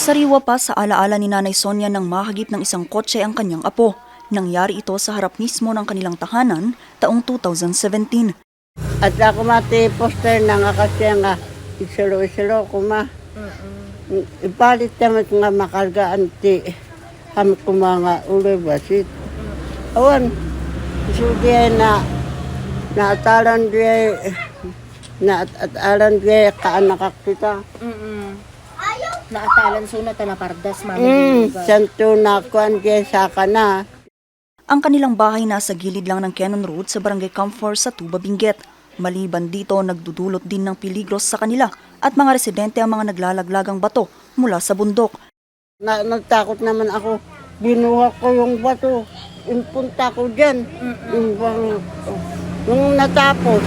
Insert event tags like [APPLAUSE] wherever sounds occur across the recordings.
Sariwa pa sa alaala ni Nanay Sonia nang mahagip ng isang kotse ang kanyang apo. Nangyari ito sa harap mismo ng kanilang tahanan taong 2017. At ako mati poster na nga kasi nga isilo-isilo ko ma. Ipalit naman nga makargaan ti ham ko mga uloy basit. Awan, isudiya na naatalan diya na atalan diya kaanak kita. Mm-mm. Naatalan ta na pardas, mami. Mm, santo na kuan diya sa kana. Ang kanilang bahay nasa gilid lang ng Cannon Road sa Barangay Camfor sa Tuba Benguet. Maliban dito, nagdudulot din ng peligros sa kanila at mga residente ang mga naglalaglagang bato mula sa bundok. Na, nagtakot naman ako. Binuha ko yung bato. Impunta ko dyan. Yung, bang- yung natapos,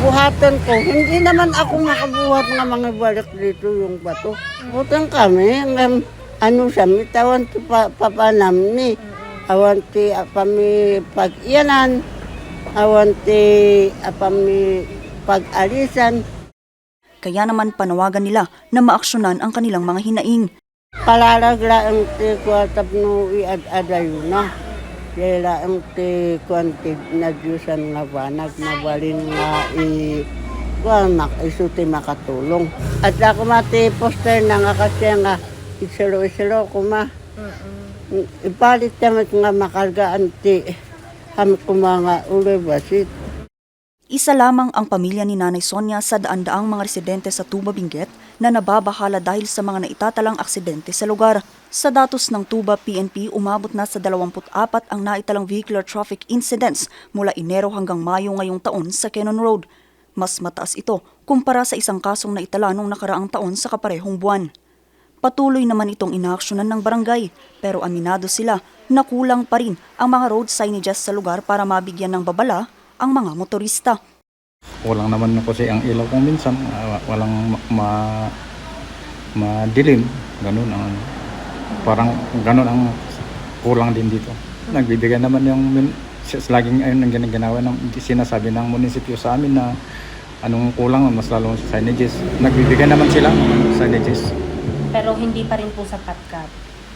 buhatan ko. Hindi naman ako makabuhat ng mga balik dito yung bato. Butang kami, ngam, ano siya, mitawan ti pa, papanam ni. Awan ti apami pag-iyanan. Awan ti apami pag-alisan. Kaya naman panawagan nila na maaksyonan ang kanilang mga hinaing. Palalagla ang ti kuatap no iad-adayo na. Kaya ang ti kuanti na Diyosan nga ba, nagmabalin nga i kuanak iso ti makatulong. At ako mati poster na nga kasi nga isilo-isilo ko ma. Ipalit naman nga makargaan ti ham ko mga uloy basit. Isa lamang ang pamilya ni Nanay Sonia sa daan-daang mga residente sa Tuba Benguet na nababahala dahil sa mga naitatalang aksidente sa lugar. Sa datos ng Tuba PNP, umabot na sa 24 ang naitalang vehicular traffic incidents mula Enero hanggang Mayo ngayong taon sa Cannon Road. Mas mataas ito kumpara sa isang kasong naitala nung nakaraang taon sa kaparehong buwan. Patuloy naman itong inaaksyonan ng barangay pero aminado sila na kulang pa rin ang mga road signages sa lugar para mabigyan ng babala ang mga motorista. Walang naman na kasi ang ilaw kung minsan, ah, walang ma, ma madilim, ganun ang parang ganun ang kulang din dito. Nagbibigay naman yung laging ayun ang ginagawa ng sinasabi ng munisipyo sa amin na anong kulang mas lalo sa signages. Nagbibigay naman sila ng signages. Pero hindi pa rin po sapat ka.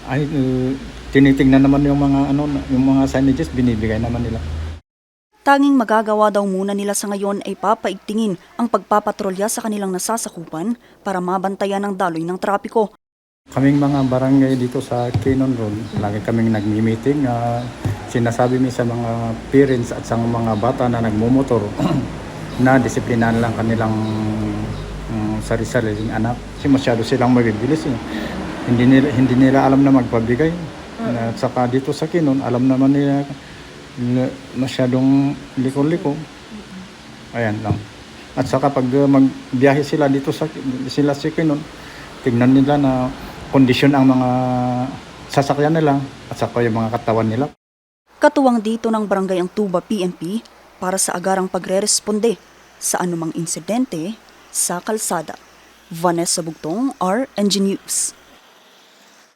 Ay, uh, tinitingnan naman yung mga ano yung mga signages binibigay naman nila. Tanging magagawa daw muna nila sa ngayon ay papaigtingin ang pagpapatrolya sa kanilang nasasakupan para mabantayan ang daloy ng trapiko. Kaming mga barangay dito sa Cannon Road, lagi kaming nagmi-meeting. ah, sinasabi mi sa mga parents at sa mga bata na nagmumotor [CLEARS THROAT] na disiplinan lang kanilang mm, sarili-sariling anak. Kasi masyado silang mabibilis. Eh. Hindi, nila, hindi nila alam na magpabigay. At saka dito sa Kinon, alam naman nila masyadong liko-liko. Ayan lang. At saka pag uh, magbiyahe sila dito sa sila sa Kinon, tignan nila na kondisyon ang mga sasakyan nila at saka yung mga katawan nila. Katuwang dito ng barangay ang Tuba PNP para sa agarang pagre-responde sa anumang insidente sa kalsada. Vanessa Bugtong, RNG News.